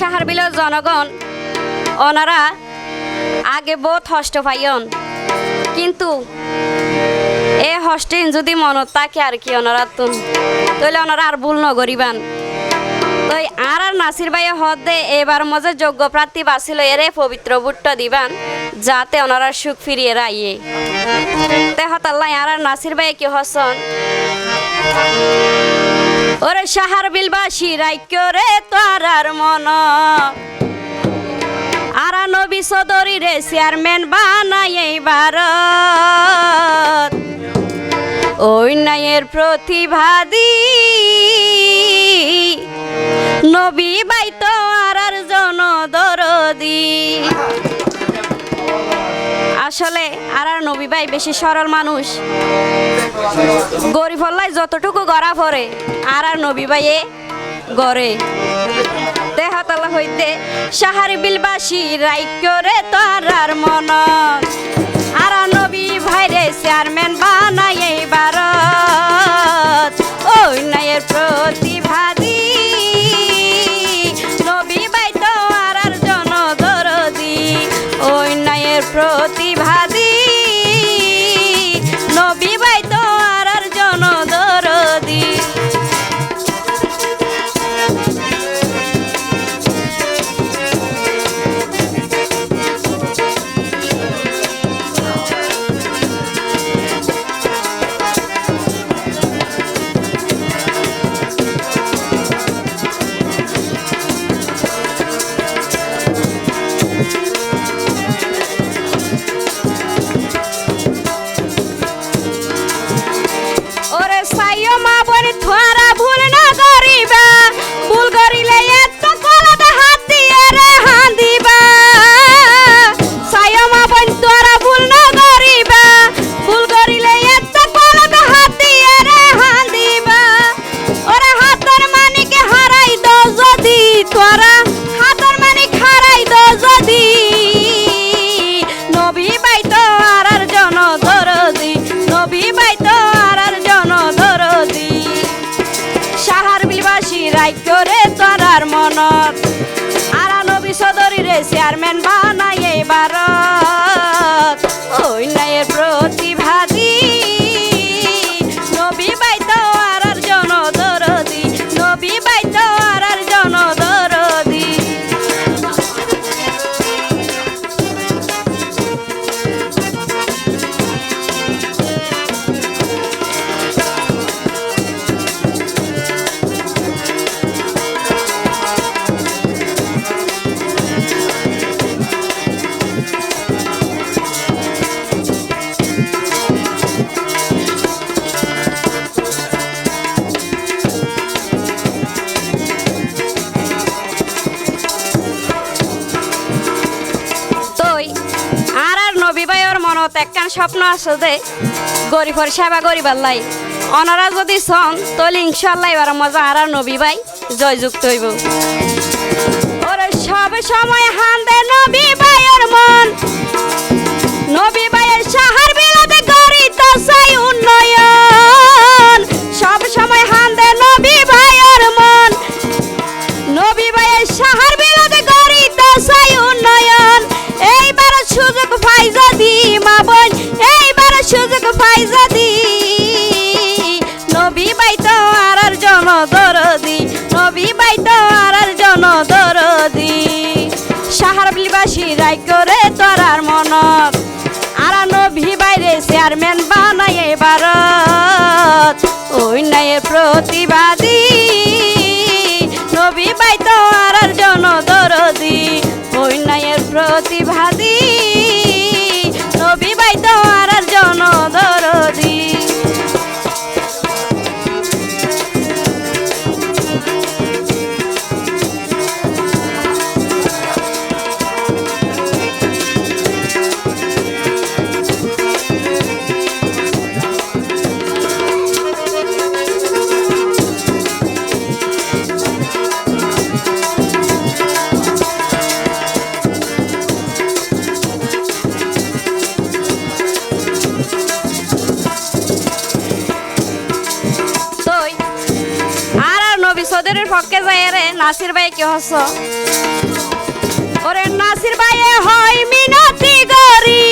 সাহার বিল জনগণ ওনারা আগে বহুত হষ্ট পাইয়ন। কিন্তু এ হস্টেন যদি মনত থাকে আর কি ওনারা তুন তাহলে ওনারা আর ভুল নগরিবান। তো আর আর নাসির ভাই হদে এবার মজা যোগ্য প্রার্থী বাছিল, এরে পবিত্র বুট্ট দিবান, যাতে ওনারা সুখ ফিরিয়ে রাইয়ে। তে হতাল্লাই আর আর নাসির ভাই কি হসন? ওরে সাহার বিলবাসী রাইক্য রে তোর আর মন। আরা নবী সদরি রে চেয়ারম্যান বানাই এইবার নাইয়ের প্রতিভাদি নবী বাইত আর জন দরদি আসলে আর বেশি সরল মানুষ। গরিব হল্লাই যতটুকু গড়া পড়ে আর আর নবী ভাইয়ে গড়ে। দেহাতলা হইতে সাহারি বিলবাসী রাইক্য রে তার মন আর নবী ভাইরে চেয়ারম্যান বানাই সাইও মা থোয়ারা ভুল মনত। আর নবী চৌধুরী রে চেয়ারম্যান বানাই এবার মনত একখান স্বপ্ন আছে যে, গরিবর সেবা গরিবার লাই। অনারা যদি সন তাহলে ইনশাল্লাহ এবার মজা আর আর নবী ভাই জয়যুক্ত হইব। ওর সব সময় হান্দে নবী ভাইয়ের মন। রাই করে তোরার মনত। আর নবী বাইরে চেয়ারম্যান বানাই এবার ওই নাইয়ের প্রতিবাদী। নবী বাইতো আর জন দরদি ওই নাইয়ের মায়েরে নাসির ভাই কে হস? ওরে নাসির ভাইয়ে হয় মিনতি গরিব